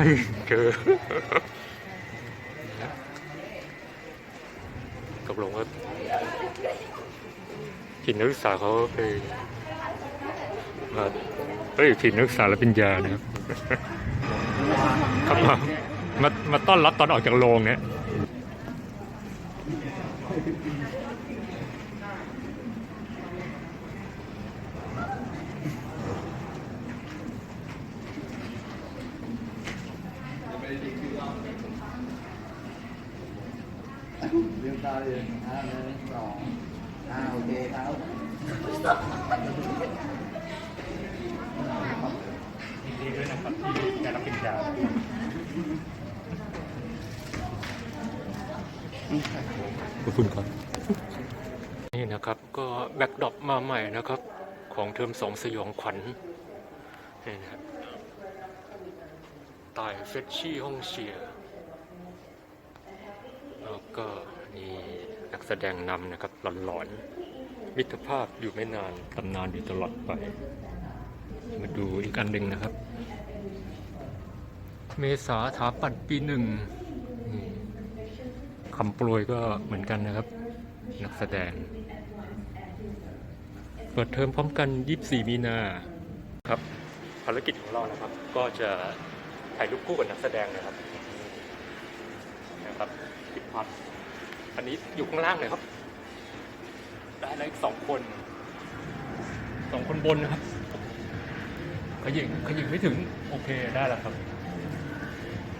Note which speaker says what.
Speaker 1: ให้เจอตกลงว่าทีมนักศึกษาเขาไปมาเฮ้ยทีมนักศึกษาและปริญญานะครับครับมามามาต้อนรับตอนออกจากโรงเนี่ย
Speaker 2: เรื่องตาเลยห้าหนึ่งสองอ่าโอเคครับ
Speaker 1: ยินดีด้วยนะครับที่ได้รับปริญญาขอบคุณครับ นี่นะครับก็แบ็กดรอปมาใหม่นะครับ ของเทอมสองสยองขวัญนี่นะครับตายเฟชชี่ห้องเชียร์แล้วก็นี่นัก แสดงนำนะครับหลอนๆมิตรภาพอยู่ไม่นานตำนานอยู่ตลอดไป มาดูอีกอันหนึ่งนะครับ เมษาถาปัดปีหนึ่งคำโปรยก็เหมือนกันนะครับ นักแสดง เปิดเทอมพร้อมกัน 24 มีนาครับภารกิจของเรานะครับ ก็จะถ่ายรูปคู่กับนักแสดงนะครับนะครับพิพัฒน์ อันนี้อยู่ข้างล่างเลยครับ ได้แล้วอีกสองคนสองคนบนนะครับ ขยิงขยิงไม่ถึง โอเคได้แล้วครับ